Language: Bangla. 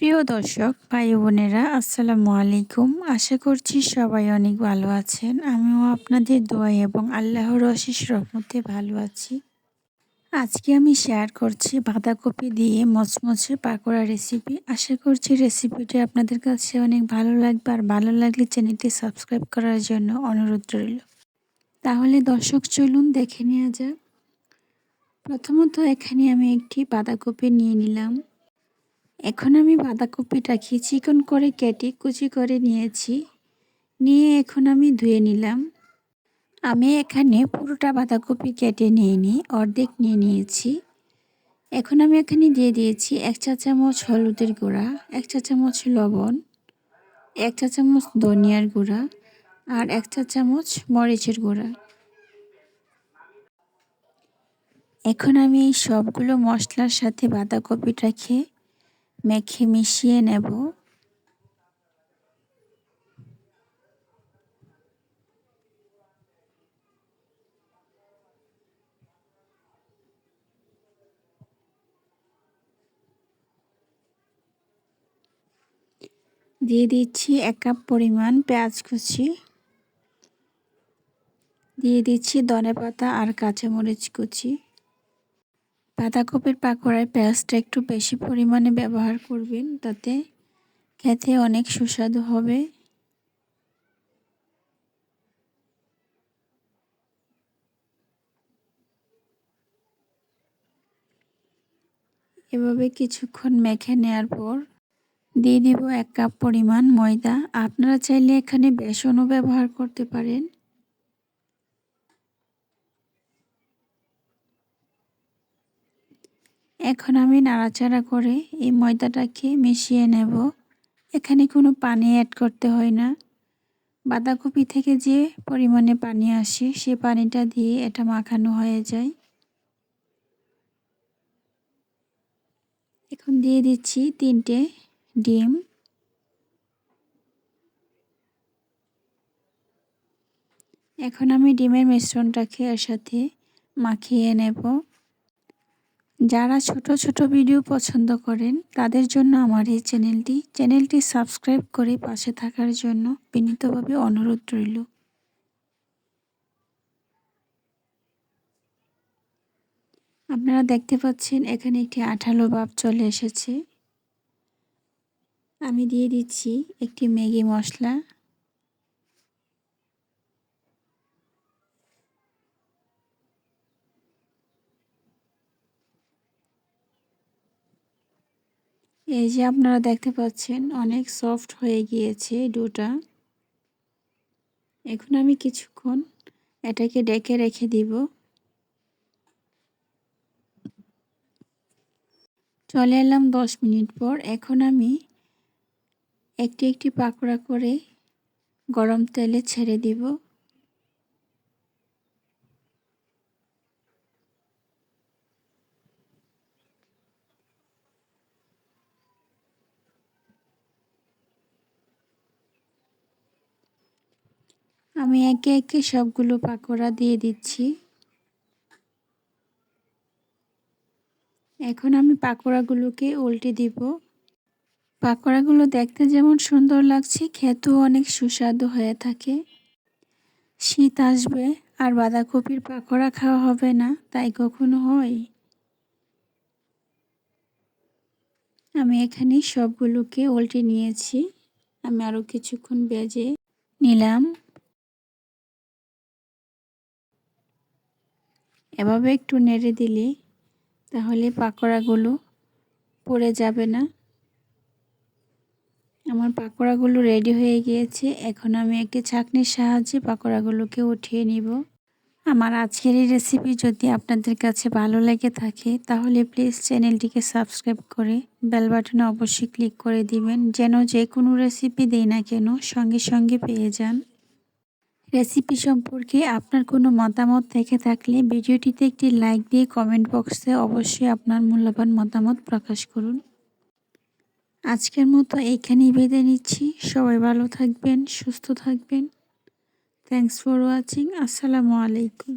প্রিয় দর্শক, ভাই বোনেরা, আসসালামু আলাইকুম। আশা করছি সবাই অনেক ভালো আছেন। আমিও আপনাদের দোয়া এবং আল্লাহর অশেষ রহমতে ভালো আছি। আজকে আমি শেয়ার করছি বাঁধাকপি দিয়ে মচমচে পাকোড়া রেসিপি আশা করছি রেসিপিটি আপনাদের কাছে অনেক ভালো লাগবে। আর ভালো লাগলে চ্যানেলটি সাবস্ক্রাইব করার জন্য অনুরোধ রইল। তাহলে দর্শক, চলুন দেখে নেওয়া যাক। প্রথমত এখানে আমি একটি বাঁধাকপি নিয়ে নিলাম। এখন আমি বাঁধাকপিটাকে চিকন করে কেটে কুচি করে নিয়েছি। নিয়ে এখন আমি ধুয়ে নিলাম। আমি এখানে পুরোটা বাঁধাকপি কেটে নিয়ে নিই অর্ধেক নিয়ে নিয়েছি। এখন আমি এখানে দিয়ে দিয়েছি এক চা চামচ হলুদের গুঁড়া, এক চা চামচ লবণ, এক চা চামচ ধনিয়ার গুঁড়া আর এক চা চামচ মরিচের গুঁড়া। এখন আমি এই সবগুলো মশলার সাথে বাঁধাকপিটাকে মেখে মিশিয়ে নেব। দিয়ে দিচ্ছি এক কাপ পরিমাণ পেঁয়াজ কুচি। দিয়ে দিচ্ছি ধনে পাতা আর কাঁচামরিচ কুচি। বাঁধাকপির পাকোড়ায় পেঁয়াজটা একটু বেশি পরিমাণে ব্যবহার করবেন, তাতে খেতে অনেক সুস্বাদু হবে। এভাবে কিছুক্ষণ মেখে নেওয়ার পর দিয়ে দিব এক কাপ পরিমাণ ময়দা। আপনারা চাইলে এখানে বেসনও ব্যবহার করতে পারেন। এখন আমি নাড়াচাড়া করে এই ময়দাটাকে মিশিয়ে নেব। এখানে কোনো পানি অ্যাড করতে হয় না। বাঁধাকপি থেকে যে পরিমাণে পানি আসে, সে পানিটা দিয়ে এটা মাখানো হয়ে যায়। এখন দিয়ে দিচ্ছি তিনটে ডিম। এখন আমি ডিমের মিশ্রণটাকে এর সাথে মাখিয়ে নেব। যারা ছোট ছোট ভিডিও পছন্দ করেন, তাদের জন্য আমার এই চ্যানেলটি চ্যানেলটি সাবস্ক্রাইব করে পাশে থাকার জন্য বিনীতভাবে অনুরোধ রইল। আপনারা দেখতে পাচ্ছেন, এখানে একটি আঠালো ভাব চলে এসেছে। আমি দিয়ে দিচ্ছি একটি ম্যাগি মশলা। এই যে আপনারা দেখতে পাচ্ছেন, অনেক সফট হয়ে গিয়েছে ডোটা। এখন আমি কিছুক্ষণ এটাকে ডেকে রেখে দিব। চলে এলাম দশ মিনিট পর। এখন আমি একটি একটি পাকোড়া করে গরম তেলে ছেড়ে দিব। আমি একে একে সবগুলো পাকোড়া দিয়ে দিচ্ছি। এখন আমি পাকোড়াগুলোকে উল্টে দিব। পাকোড়াগুলো দেখতে যেমন সুন্দর লাগছে, খেতেও অনেক সুস্বাদু হয়ে থাকে। শীত আসবে, আর বাঁধাকপির পাকোড়া খাওয়া হবে না, তাই কখনো হয়। আমি এখানে সবগুলোকে উল্টে নিয়েছি। আমি আরও কিছুক্ষণ বেজে নিলাম। এভাবে একটু নেড়ে দিলে, তাহলে পাকোড়াগুলো পড়ে যাবে না। আমার পাকোড়াগুলো রেডি হয়ে গিয়েছে। এখন আমি একটি ছাঁকনির সাহায্যে পাকোড়াগুলোকে উঠিয়ে নিব। আমার আজকের এই রেসিপি যদি আপনাদের কাছে ভালো লেগে থাকে, তাহলে প্লিজ চ্যানেলটিকে সাবস্ক্রাইব করে বেল বাটনে অবশ্যই ক্লিক করে দিবেন, যেন যে কোনো রেসিপি দেই না কেন, সঙ্গে সঙ্গে পেয়ে যান। রেসিপি সম্পর্কে আপনার কোনো মতামত থেকে থাকলে ভিডিওটিতে একটি লাইক দিয়ে কমেন্ট বক্সে অবশ্যই আপনার মূল্যবান মতামত প্রকাশ করুন। আজকের মতো এইখানেই বেঁধে নিচ্ছি। সবাই ভালো থাকবেন, সুস্থ থাকবেন। থ্যাংকস ফর ওয়াচিং আসসালামু আলাইকুম।